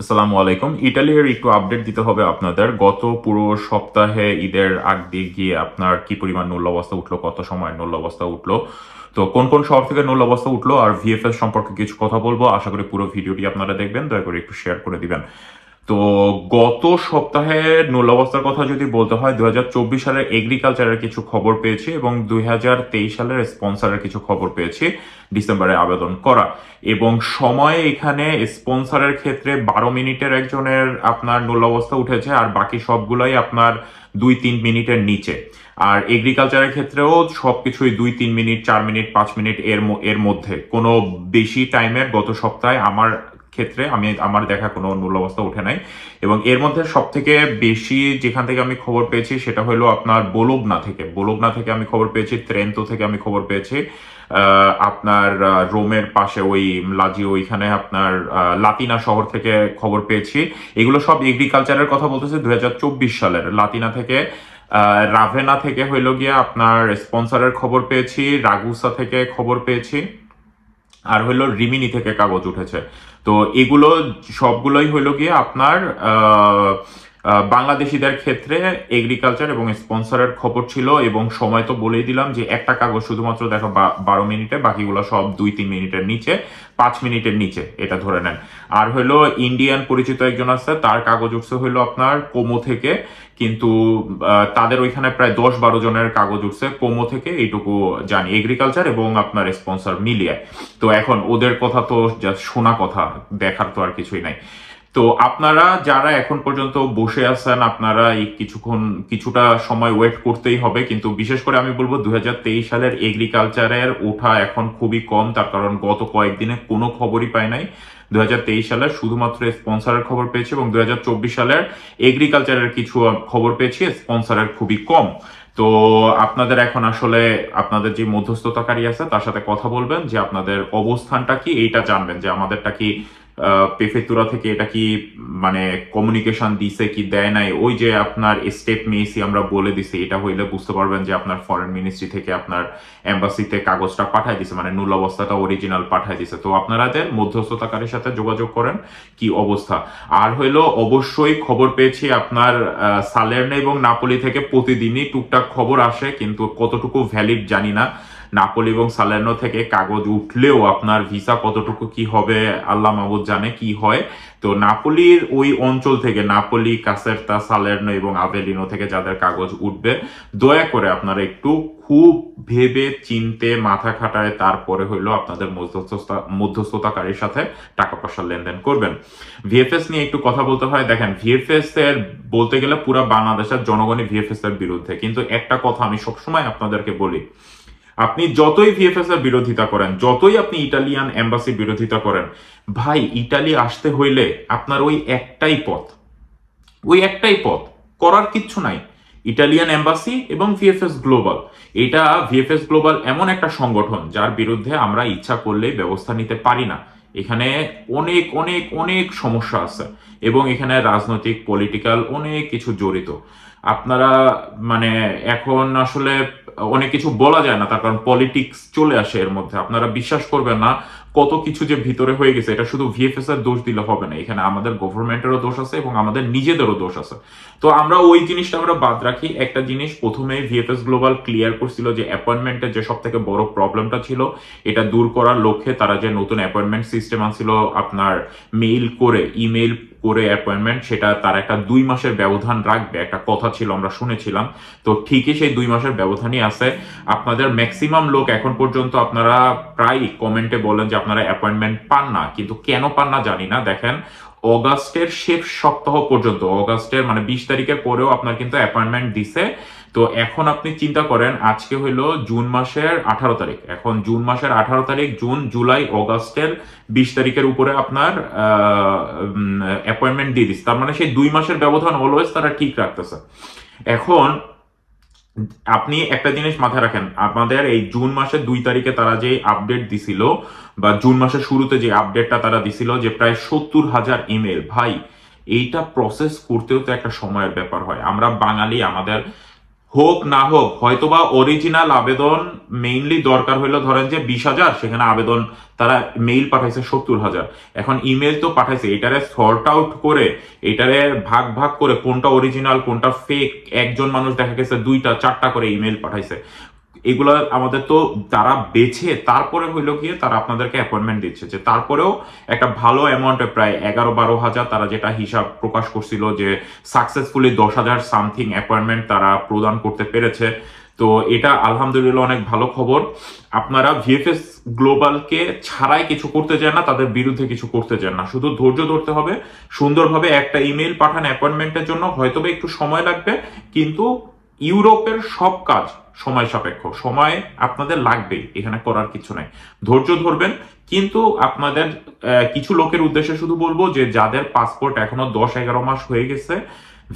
আসসালামু আলাইকুম। ইটালির একটু আপডেট দিতে হবে আপনাদের। গত পুরো সপ্তাহে ঈদের আগ দিয়ে গিয়ে আপনার কি পরিমাণ নূল্য অবস্থা উঠল, কত সময় নূল্য অবস্থা উঠল? তো কোন কোন শহর থেকে নূল্য অবস্থা উঠল আর ভিএফএস সম্পর্কে কিছু কথা বলব। আশা করি পুরো ভিডিওটি আপনারা দেখবেন। দয়া করে একটু শেয়ার করে দিবেন। তো গত সপ্তাহে নূল্য অবস্থার কথা যদি বলতে হয় দু হাজার চব্বিশ সালের এগ্রিকালচারের কিছু খবর পেয়েছি এবং দুই হাজার তেইশ সালের স্পন্সরের কিছু খবর পেয়েছি ডিসেম্বরে আবেদন করা। এবং সময় এখানে স্পন্সরের ক্ষেত্রে বারো মিনিটের একজনের আপনার নূল্য অবস্থা উঠেছে আর বাকি সবগুলাই আপনার দুই তিন মিনিটের নিচে। আর এগ্রিকালচারের ক্ষেত্রেও সবকিছুই দুই তিন মিনিট, চার মিনিট, পাঁচ মিনিট এর এর মধ্যে। কোনো বেশি টাইমের গত সপ্তাহে আমার ক্ষেত্রে আমি আমার দেখা কোনো মূল্য অবস্থা উঠে নাই। এবং এর মধ্যে সব থেকে বেশি যেখান থেকে আমি খবর পেয়েছি সেটা হলো আপনার বোলগনা থেকে। বোলগনা থেকে আমি খবর পেয়েছি, ত্রেন্তো থেকে আমি খবর পেয়েছি। আপনার রোমের পাশে ওই লাজি ওইখানে আপনার লাতিনা শহর থেকে খবর পেয়েছি। এগুলো সব এগ্রিকালচারের কথা বলতেছে দু হাজার চব্বিশ সালের। লাতিনা থেকে রাভেনা থেকে হইল গিয়ে আপনার স্পন্সরের খবর পেয়েছি, রাগুসা থেকে খবর পেয়েছি। আর হইল রিমিনি থেকে কাগজ উঠেছে। তো এগুলো সবগুলোই হলো গিয়ে আপনার বাংলাদেশিদের ক্ষেত্রে এগ্রিকালচার এবং স্পন্সরের খবর ছিল এবং সময় তো বলেই দিলাম যে একটা কাগজ শুধুমাত্র দেখো বারো মিনিটে, বাকিগুলো সব দুই, তিন মিনিটের নিচে, পাঁচ মিনিটের নিচে, এটা ধরে নেন। আর হইল ইন্ডিয়ান পরিচিত একজন আছে, তার কাগজ উঠছে হইল আপনার কোমো থেকে, কিন্তু তাদের ওইখানে প্রায় দশ, বারো জনের কাগজ উঠছে কোমো থেকে, এইটুকু জানি। এগ্রিকালচার এবং আপনার স্পন্সর মিলিয়ে। তো এখন ওদের কথা তো just শোনা কথা, দেখার তো আর কিছুই নাই। তো আপনারা যারা এখন পর্যন্ত বসে আছেন, আপনারা এই কিছুক্ষণ, কিছুটা সময় ওয়েট করতেই হবে। কিন্তু বিশেষ করে আমি বলব দুই সালের এগ্রিকালচারের ওঠা এখন খুবই কম। তার কারণ গত কয়েকদিনে কোনো খবরই পাই নাই। দুই সালের শুধুমাত্র স্পন্সরের খবর পেয়েছি এবং দুই সালের এগ্রিকালচারের কিছু খবর পেয়েছি স্পন্সরের খুবই কম। তো আপনাদের এখন আসলে, আপনাদের যে মধ্যস্থতাকারী আছে, তার সাথে কথা বলবেন যে আপনাদের অবস্থানটা কি, এইটা জানবেন যে আমাদেরটা কি পেফেতুরা থেকে এটা কি মানে কমিউনিকেশন দিছে কি, দেয় নাই? ওই যে আপনার স্টেপ মেসি আমরা বলে দিছি, এটা হইলে বুঝতে পারবেন যে আপনার ফরেন মিনিস্ট্রি থেকে আপনার এম্বাসিতে কাগজটা পাঠায় দিছে মানে নূল অবস্থাটা অরিজিনাল পাঠায় দিছে। তো আপনারাদের মধ্যস্থতাকারীর সাথে যোগাযোগ করেন, কি অবস্থা? আর হইল, অবশ্যই খবর পেয়েছি আপনার সালের্নে এবং নাপোলি থেকে প্রতিদিনই টুকটাক খবর আসে, কিন্তু কতটুকু ভ্যালিড জানি না। নাপোলি এবং সালের্নো থেকে কাগজ উঠলেও আপনার ভিসা কতটুকু কি হবে, আল্লাহ মাহবুদ জানে কি হয়। তো নাপোলির ওই অঞ্চল থেকে নাপোলি, কাসেরতা, সালের্নো এবং আভেলিনো থেকে যাদের কাগজ উঠবে, দয়া করে আপনারা একটু খুব ভেবে চিনতে, মাথা খাটায়, তারপরে হইল আপনাদের মধ্যস্থতা, মধ্যস্থতাকারীর সাথে টাকা পয়সা লেনদেন করবেন। ভিএফএস নিয়ে একটু কথা বলতে হয়। দেখেন, ভিএফএস এর বলতে গেলে পুরো বাংলাদেশের জনগণই ভিএফএস এর বিরুদ্ধে। কিন্তু একটা কথা আমি সবসময় আপনাদেরকে বলি আপনি যতই ভিএফএস এর বিরোধিতা করেন, যতই আপনি ইটালিয়ান এম্বাসি বিরোধিতা করেন, ভাই ইটালি আসতে হইলে আপনার ওই একটাই পথ। ওই একটাই পথ। করার কিচ্ছু নাই। ইটালিয়ান এম্বাসি এবং ভিএফএস গ্লোবাল এটা ভিএফএস গ্লোবাল এমন একটা সংগঠন, যার বিরুদ্ধে আমরা ইচ্ছা করলেই ব্যবস্থা নিতে পারি না। এখানে অনেক অনেক অনেক সমস্যা আছে এবং এখানে রাজনৈতিক পলিটিক্যাল অনেক কিছু জড়িত। আপনারা মানে এখন আসলে অনেক কিছু বলা যায় না, তার কারণ পলিটিক্স চলে আসে এর মধ্যে। আপনারা বিশ্বাস করবেন না কত কিছু যে ভিতরে হয়ে গেছে, এটা শুধু ভিএফএস এর দোষ দিলে হবে না। এখানে আমাদের গভর্নমেন্টেরও দোষ আছে এবং আমাদের নিজেদেরও দোষ আছে। তো আমরা ওই জিনিসটা আমরা বাদ রাখি। একটা জিনিস প্রথমে ভিএফএস গ্লোবাল ক্লিয়ার করছিল যে অ্যাপয়েন্টমেন্টের যে সব থেকে বড় প্রবলেমটা ছিল, এটা দূর করার লক্ষ্যে তারা যে নতুন অ্যাপয়েন্টমেন্ট সিস্টেম আনছিল, আপনার মেইল করে ইমেইল করে অ্যাপয়েন্টমেন্ট সেটা তার একটা দুই মাসের ব্যবধান রাখবে, একটা কথা ছিল, আমরা শুনেছিলাম। তো ঠিকই সেই দুই মাসের ব্যবধানই আছে। আপনাদের ম্যাক্সিমাম লোক এখন পর্যন্ত আপনারা প্রায় কমেন্টে বলেন যে আপনারা অ্যাপয়েন্টমেন্ট পান না, কিন্তু কেন পান না জানি না। দেখেন, অগাস্টের শেষ সপ্তাহ পর্যন্ত, অগাস্টের মানে বিশ তারিখের পরেও আপনার কিন্তু অ্যাপয়েন্টমেন্ট দিছে। তো এখন আপনি চিন্তা করেন, আজকে হইল জুন মাসের আঠারো তারিখ। এখন জুন মাসের আঠারো তারিখ, জুন, জুলাই, অগাস্টের বিশ তারিখের উপরে আপনার অ্যাপয়েন্টমেন্ট দিয়ে দিচ্ছে। তার মানে সেই দুই মাসের ব্যবধান অলওয়েজ তারা ঠিক রাখতেছে। এখন আপনি একটা জিনিস মাথায় রাখেন, আমাদের এই জুন মাসের দুই তারিখে তারা যে আপডেট দিছিল বা জুন মাসের শুরুতে যে আপডেটটা তারা দিছিল যে প্রায় সত্তর হাজার ইমেল ভাই, এইটা প্রসেস করতেও তো একটা সময়ের ব্যাপার হয়। আমরা বাঙালি, আমাদের হোক না হোক, হয়তোবা অরিজিনাল আবেদন মেইনলি দরকার হইল ধরেন যে বিশ হাজার, সেখানে আবেদন তারা মেইল পাঠাইছে সত্তর হাজার। এখন ইমেল তো পাঠাইছে, এটারে শর্ট আউট করে, এটারে ভাগ ভাগ করে কোনটা অরিজিনাল কোনটা ফেক একজন মানুষ দেখা গেছে দুইটা, চারটা করে ইমেল পাঠাইছে। এগুলো আমাদের তো তারা বেছে, তারপরে হইল গিয়ে তারা আপনাদেরকে অ্যাপয়েন্টমেন্ট দিচ্ছে। যে তারপরেও একটা ভালো অ্যামাউন্টে প্রায় এগারো বারো হাজার তারা যেটা হিসাব প্রকাশ করছিল যে সাকসেসফুলি দশ হাজার সামথিং অ্যাপয়েন্টমেন্ট তারা প্রদান করতে পেরেছে। তো এটা আলহামদুলিল্লাহ অনেক ভালো খবর। আপনারা ভিএফএস গ্লোবালকে ছাড়াই কিছু করতে চান না, তাদের বিরুদ্ধে কিছু করতে চান না। শুধু ধৈর্য ধরতে হবে, সুন্দরভাবে একটা ইমেল পাঠান অ্যাপয়েন্টমেন্টের জন্য, হয়তোবা একটু সময় লাগবে, কিন্তু ইউরোপের সব কাজ সময় সাপেক্ষ। সময় আপনাদের লাগবেই, এখানে করার কিছু নাই। ধৈর্য ধরবেন, কিন্তু আপনাদের কিছু লোকের উদ্দেশ্যে শুধু বলব যে যাদের পাসপোর্ট এখনও দশ এগারো মাস হয়ে গেছে,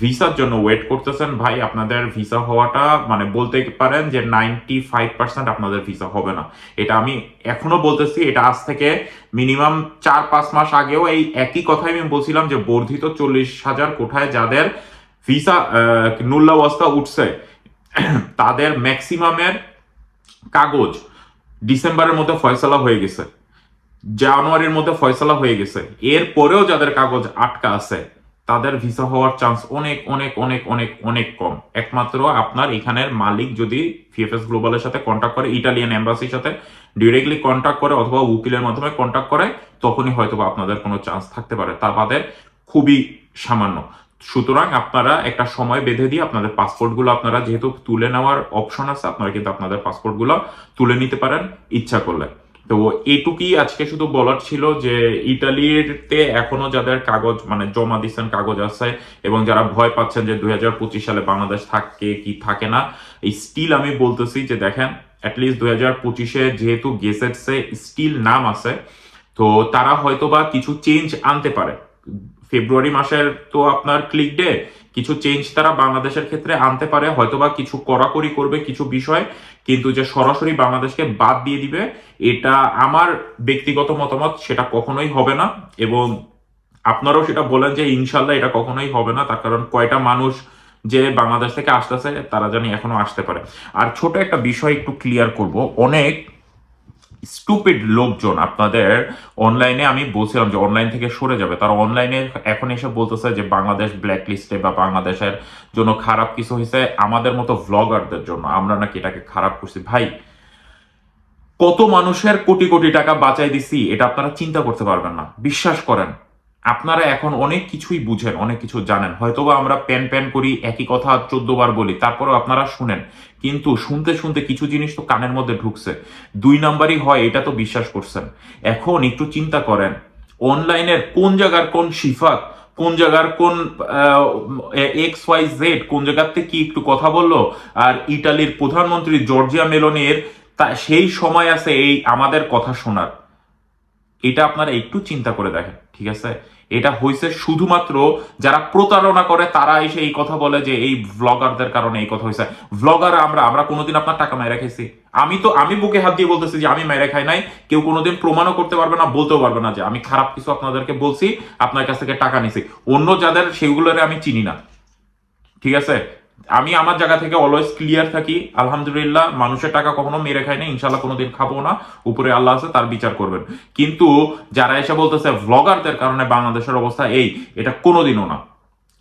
ভিসার জন্য ওয়েট করতেছেন। ভাই, আপনাদের ভিসা হওয়াটা মানে বলতে পারেন যে নাইনটি ফাইভ পার্সেন্ট আপনাদের ভিসা হবে না। এটা আমি এখনও বলতেছি, এটা আজ থেকে মিনিমাম চার পাঁচ মাস আগেও এই একই কথাই আমি বলছিলাম যে বর্ধিত চল্লিশ হাজার কোঠায় যাদের ভিসা নুল্লাবস্থা উঠছে। তাদের ম্যাক্সিমামের কাগজ ডিসেম্বরের মধ্যে ফয়সলা হয়ে গেছে, জানুয়ারির মধ্যে ফয়সলা হয়ে গেছে। এর পরেও যাদের কাগজ আটকা আছে, তাদের ভিসা হওয়ার চান্স অনেক অনেক অনেক অনেক অনেক কম। একমাত্র আপনার এখানের মালিক যদি ভিএফএস গ্লোবালের সাথে কন্ট্যাক্ট করে ইটালিয়ান এম্বাসির সাথে ডিরেক্টলি কন্ট্যাক্ট করে অথবা উকিলের মাধ্যমে কন্ট্যাক্ট করে, তখনই হয়তো আপনাদের কোনো চান্স থাকতে পারে। তা বাদে খুবই সামান্য। সুতরাং আপনারা একটা সময় বেঁধে দিয়ে আপনাদের পাসপোর্টগুলো আপনারা যেহেতু তুলে নেওয়ার অপশন আছে, আপনারা কিন্তু আপনাদের পাসপোর্টগুলো তুলে নিতে পারেন ইচ্ছা করলে। তো এইটুকুই আজকে শুধু বলার ছিল যে ইটালিতে এখনও যাদের কাগজ মানে জমা দিচ্ছেন কাগজ আছে এবং যারা ভয় পাচ্ছেন যে দুই হাজার পঁচিশ সালে বাংলাদেশ থাকে কি থাকে না, এই স্টিল আমি বলতেছি যে দেখেন অ্যাটলিস্ট দুই হাজার পঁচিশে যেহেতু গেসেটসে স্টিল নাম আছে, তো তারা হয়তোবা কিছু চেঞ্জ আনতে পারে। ফেব্রুয়ারি মাসের তো আপনার ক্লিক ডে কিছু চেঞ্জ তারা বাংলাদেশের ক্ষেত্রে আনতে পারে, হয়তোবা কিছু কড়াকড়ি করবে কিছু বিষয়, কিন্তু যে সরাসরি বাংলাদেশকে বাদ দিয়ে দিবে, এটা আমার ব্যক্তিগত মতামত, সেটা কখনোই হবে না। এবং আপনারাও সেটা বলেন যে ইনশাল্লাহ এটা কখনোই হবে না, তার কারণ কয়টা মানুষ যে বাংলাদেশ থেকে আসতেছে, তারা জানি এখনও আসতে পারে। আর ছোট একটা বিষয় একটু ক্লিয়ার করব, অনেক স্টুপিড লোকজন আপনাদের অনলাইনে আমি বলছিলাম যে অনলাইন থেকে সরে যাবে। তারা অনলাইনে এখন এসে বলতেছে যে বাংলাদেশ ব্ল্যাক লিস্টে বা বাংলাদেশের জন্য খারাপ কিছু হয়েছে। আমাদের মতো ভ্লগারদের জন্য আমরা নাকি এটাকে খারাপ করছি। ভাই, কত মানুষের কোটি কোটি টাকা বাঁচাই দিছি, এটা আপনারা চিন্তা করতে পারবেন না। বিশ্বাস করেন আপনারা এখন অনেক কিছুই বুঝেন, অনেক কিছু জানেন। হয়তোবা আমরা প্যান প্যান করি, একই কথা চোদ্দ বার বলি, তারপরেও আপনারা শুনেন। কিন্তু শুনতে শুনতে কিছু জিনিস তো কানের মধ্যে ঢুকছে। দুই নাম্বারই হয়, এটা তো বিশ্বাস করছেন। এখন একটু চিন্তা করেন, অনলাইনের কোন জায়গার কোন সিফাত, কোন জায়গার কোন এক্স, ওয়াই, জেড, কোন জায়গাতে কি একটু কথা বলল? আর ইটালির প্রধানমন্ত্রী জর্জিয়া মেলনের তা, সেই সময় আছে এই আমাদের কথা শোনার। এটা আপনারা একটু চিন্তা করে দেখেন। ঠিক আছে? এটা হয়েছে শুধুমাত্র যারা প্রতারণা করে, তারা এসে এই কথা বলে যে এই ভ্লগারদের কারণে এই কথা হয়েছে ভ্লগার আমরা আমরা কোনোদিন আপনার টাকা মেরে খাইছি। আমি তো, আমি বুকে হাত দিয়ে বলতেছি যে আমি মেরে খাই নাই। কেউ কোনোদিন প্রমাণও করতে পারবে না, বলতেও পারবে না যে আমি খারাপ কিছু আপনাদেরকে বলছি, আপনার কাছ থেকে টাকা নিছি। অন্য যাদের, সেগুলোরে আমি চিনি না। ঠিক আছে? আমি আমার জায়গা থেকে অলওয়েজ ক্লিয়ার থাকি, আলহামদুলিল্লাহ, মানুষের টাকা কখনো মেরে খাই না ইনশাল্লাহ কোনোদিন খাব না, উপরে আল্লাহ আছে, তার বিচার করবেন। কিন্তু যারা এসে বলতেছে ভ্লগারদের কারণে বাংলাদেশের অবস্থা এই, এটা কোনোদিনও না।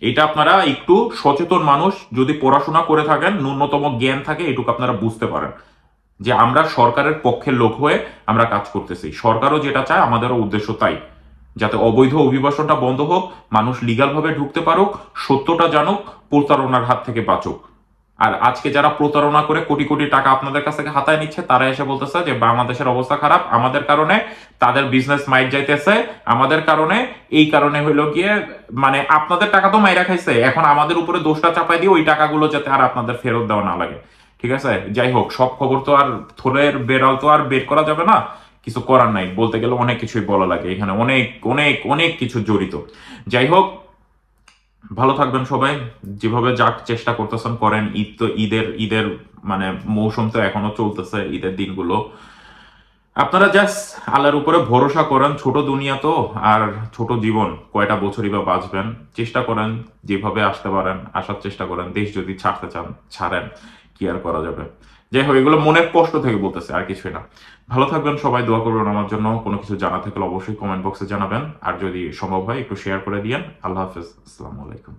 এটা আপনারা একটু সচেতন মানুষ, যদি পড়াশোনা করে থাকেন, ন্যূনতম জ্ঞান থাকে, এটুকু আপনারা বুঝতে পারেন। যে আমরা সরকারের পক্ষের লোক হয়ে আমরা কাজ করতেছি। সরকারও যেটা চায়, আমাদেরও উদ্দেশ্য তাই। যাতে অবৈধ অভিবাসনটা বন্ধ হোক, মানুষ লিগাল ভাবে ঢুকতে পারুক, সত্যটা জানুক, প্রতারণার হাত থেকে বাঁচুক। আর আজকে যারা প্রতারণা করে কোটি কোটি টাকা আপনাদের কাছ থেকে হাতায় নিচ্ছে, তারা এসে বলতেছে যে, বাংলাদেশের অবস্থা খারাপ, আমাদের কারণে তাদের বিজনেস মাইট যাইতেছে, আমাদের কারণে, এই কারণে হইল গিয়ে মানে আপনাদের টাকা তো মাইরা খাইছে, এখন আমাদের উপরে দোষটা চাপাই দিয়ে ওই টাকাগুলো যাতে আর আপনাদের ফেরত দেওয়া না লাগে। ঠিক আছে? যাই হোক, সব খবর তো আর থোলের বেড়াল তো আর বের করা যাবে না। কিছু করার নাই। বলতে গেলে অনেক কিছুই বলা লাগে। এখানে অনেক অনেক অনেক কিছু জড়িত। যাই হোক, ভালো থাকবেন সবাই। যেভাবে যাক চেষ্টা করতেছেন, করেন। ঈদ তো ঈদের ঈদের মানে মৌসুম তো এখনও চলতেছে, ঈদের দিনগুলো। আপনারা জাস্ট আল্লাহর উপরে ভরসা করেন। ছোট দুনিয়া তো, আর ছোট জীবন। কয়টা বছরই বা বাঁচবেন? চেষ্টা করেন, যেভাবে আসতে পারেন, আসার চেষ্টা করেন। দেশ যদি ছাড়তে চান, ছাড়েন, কি আর করা যাবে? যাই হোক, এগুলো মনের কষ্ট থেকে বলতেছে, আর কিছুই না। ভালো থাকবেন, সবাই দোয়া করবেন আমার জন্য। কোনো কিছু জানা থাকলে অবশ্যই কমেন্ট বক্সে জানাবেন। আর যদি সম্ভব হয়, একটু শেয়ার করে দিয়েন। আল্লাহ হাফেজ। আসসালামু আলাইকুম।